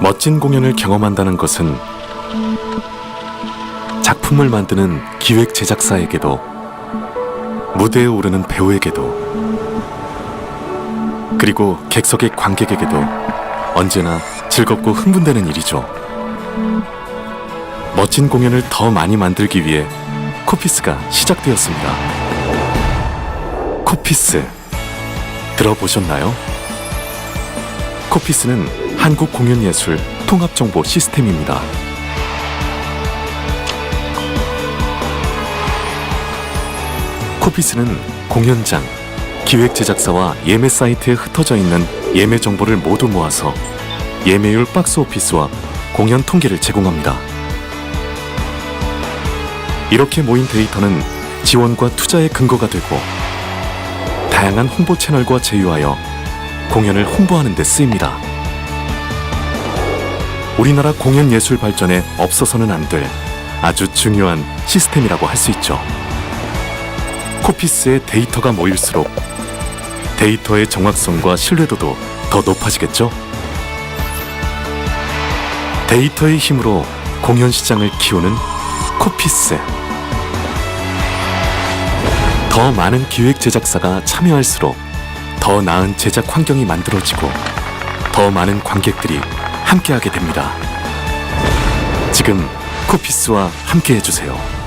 멋진 공연을 경험한다는 것은 작품을 만드는 기획 제작사에게도 무대에 오르는 배우에게도 그리고 객석의 관객에게도 언제나 즐겁고 흥분되는 일이죠. 멋진 공연을 더 많이 만들기 위해 코피스가 시작되었습니다. 코피스 들어보셨나요? 코피스는 한국 공연예술 통합정보 시스템입니다. 코피스는 공연장, 기획 제작사와 예매 사이트에 흩어져 있는 예매 정보를 모두 모아서 예매율 박스 오피스와 공연 통계를 제공합니다. 이렇게 모인 데이터는 지원과 투자의 근거가 되고 다양한 홍보 채널과 제휴하여 공연을 홍보하는 데 쓰입니다. 우리나라 공연 예술 발전에 없어서는 안 될 아주 중요한 시스템이라고 할 수 있죠. 코피스의 데이터가 모일수록 데이터의 정확성과 신뢰도도 더 높아지겠죠? 데이터의 힘으로 공연 시장을 키우는 코피스. 더 많은 기획 제작사가 참여할수록 더 나은 제작 환경이 만들어지고 더 많은 관객들이 함께하게 됩니다. 지금 코피스와 함께 해주세요.